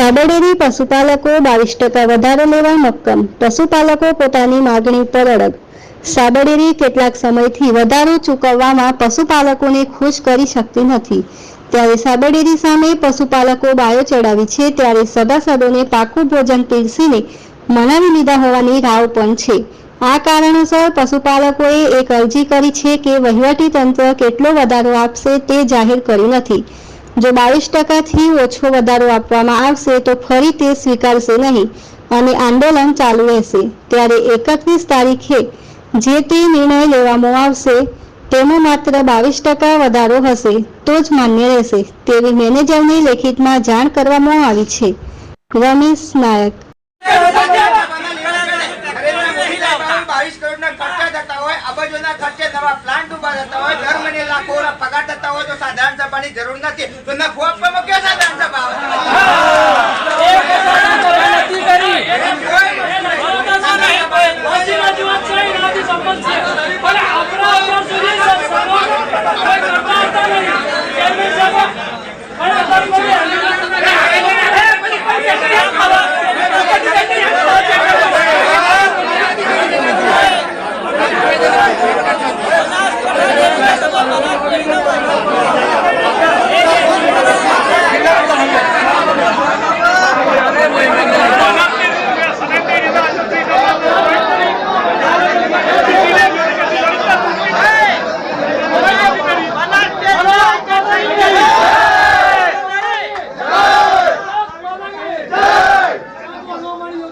સાબરડેરી પશુપાલકો બાવીસ ટકા વધારો લેવા મક્કમ. પશુપાલકો પોતાની માગણી પર અડગ. સાબરડેરી કેટલાક સમયથી વધારો ચૂકવવામાં પશુપાલકોને ખુશ કરી શકતી નથી. ત્યારે સાબરડેરી સામે પશુપાલકો બાયો ચડાવી છે, ત્યારે સભાસદોને પાકું ભોજન પીરસીને મનાવી લીધા હોવાની રાવ પણ છે. આ કારણોસર પશુપાલકોએ એક અરજી કરી છે કે વહીવટી તંત્ર કેટલો વધારો આપશે તે જાહેર કર્યું નથી. જો બાવીસ ટકાથી ઓછો વધારો આપવામાં આવશે, તો ફરી તે સ્વીકારશે નહીં અને આંદોલન ચાલુ રહેશે. ત્યારે એકત્રીસ તારીખે જે તે નિર્ણય લેવામાં આવશે તેનો માત્ર બાવીસ ટકા વધારો હશે, તો જ માન્ય રહેશે, તેવી મેનેજરની લેખિતમાં જાણ કરવામાં આવી છે. રમેશ નાયક. બાવીસ કરોડ ના ખર્ચા થતા હોય, અબજોના ખર્ચે નવા પ્લાન્ટ ઊભા થતા હોય દર મહિને લાખો પગાર થતા હોય તો સાધારણ સભાની જરૂર નથી. તો નફો આપવામાં ક્યાં સાધારણ સભા